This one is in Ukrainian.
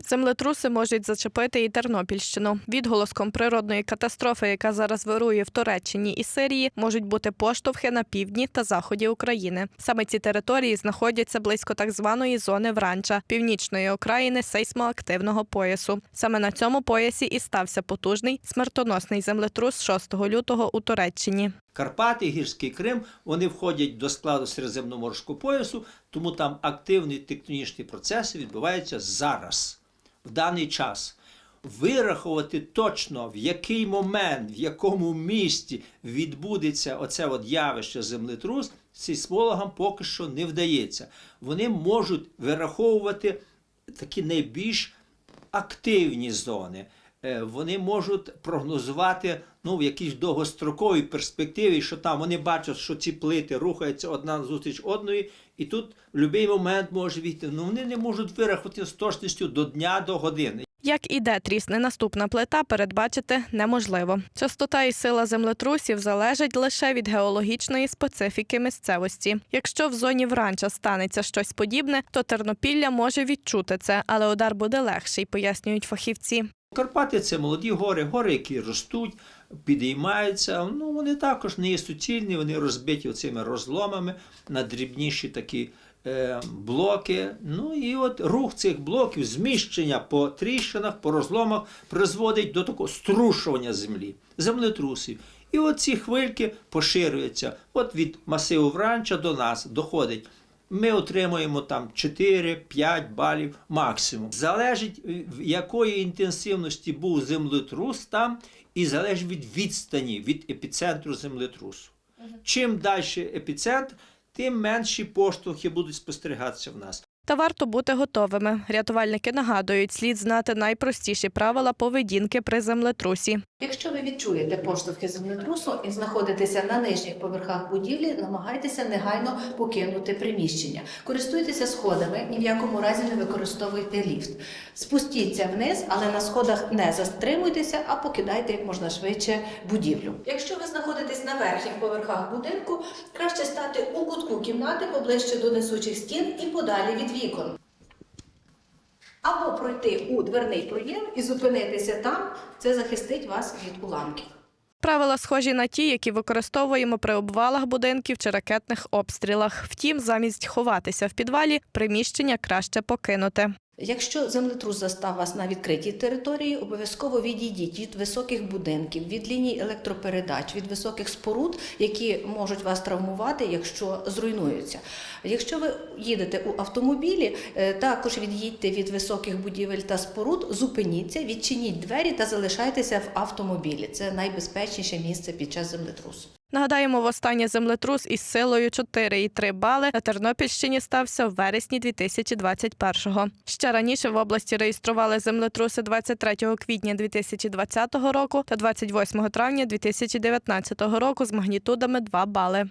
Землетруси можуть зачепити і Тернопільщину. Відголоском природної катастрофи, яка зараз вирує в Туреччині і Сирії, можуть бути поштовхи на півдні та заході України. Саме ці території знаходяться близько так званої зони Вранча, північної окраїни сейсмоактивного поясу. Саме на цьому поясі і стався потужний смертоносний землетрус 6 лютого у Туреччині. Карпати, Гірський Крим, вони входять до складу Середземноморського поясу, тому там активні тектонічні процеси відбуваються зараз, в даний час. Вирахувати точно, в який момент, в якому місті відбудеться оце от явище землетрус, сейсмологам поки що не вдається. Вони можуть вираховувати такі найбільш активні зони. Е, Вони можуть прогнозувати ну, в якійсь довгостроковій перспективі, що там вони бачать, що ці плити рухаються одна зустріч одної, і тут в будь-який момент може війти. Ну вони не можуть вирахувати з точністю до дня, до години. Як і де трісне наступна плита, передбачити неможливо. Частота і сила землетрусів залежать лише від геологічної специфіки місцевості. Якщо в зоні вранча станеться щось подібне, то Тернопілля може відчути це, але удар буде легший, пояснюють фахівці. Карпати це молоді гори, гори, які ростуть, підіймаються. Ну вони також не є суцільні, вони розбиті оцими розломами на дрібніші такі е, блоки. Ну і от рух цих блоків, зміщення по тріщинах, по розломах призводить до такого струшування землі, землетрусів. І от ці хвильки поширюються. От від масиву Вранча до нас доходить. Ми отримуємо там 4-5 балів максимум. Залежить, е, в якої інтенсивності був землетрус там, і залежить від відстані від епіцентру землетрусу. Чим далі епіцентр, тим менші поштовхи будуть спостерігатися в нас. Та варто бути готовими. Рятувальники нагадують, слід знати найпростіші правила поведінки при землетрусі. Якщо ви відчуєте поштовхи землетрусу і знаходитеся на нижніх поверхах будівлі, намагайтеся негайно покинути приміщення. Користуйтеся сходами, ні в якому разі не використовуйте ліфт. Спустіться вниз, але на сходах не затримуйтеся, а покидайте як можна швидше будівлю. Якщо ви знаходитесь на верхніх поверхах будинку, краще стати у кутку кімнати поближче до несучих стін і подалі від вікон. Або пройти у дверний проєм і зупинитися там, це захистить вас від уламків. Правила схожі на ті, які використовуємо при обвалах будинків чи ракетних обстрілах. Втім, замість ховатися в підвалі, приміщення краще покинути. Якщо землетрус застав вас на відкритій території, обов'язково відійдіть від високих будинків, від ліній електропередач, від високих споруд, які можуть вас травмувати, якщо зруйнуються. Якщо ви їдете у автомобілі, е, також від'їдьте від високих будівель та споруд, зупиніться, відчиніть двері та залишайтеся в автомобілі. Це найбезпечніше місце під час землетрусу. Нагадаємо, востаннє землетрус із силою 4,3 бали на Тернопільщині стався в вересні 2021-го. Ще раніше в області реєстрували землетруси 23 квітня 2020 року та 28 травня 2019 року з магнітудами 2 бали.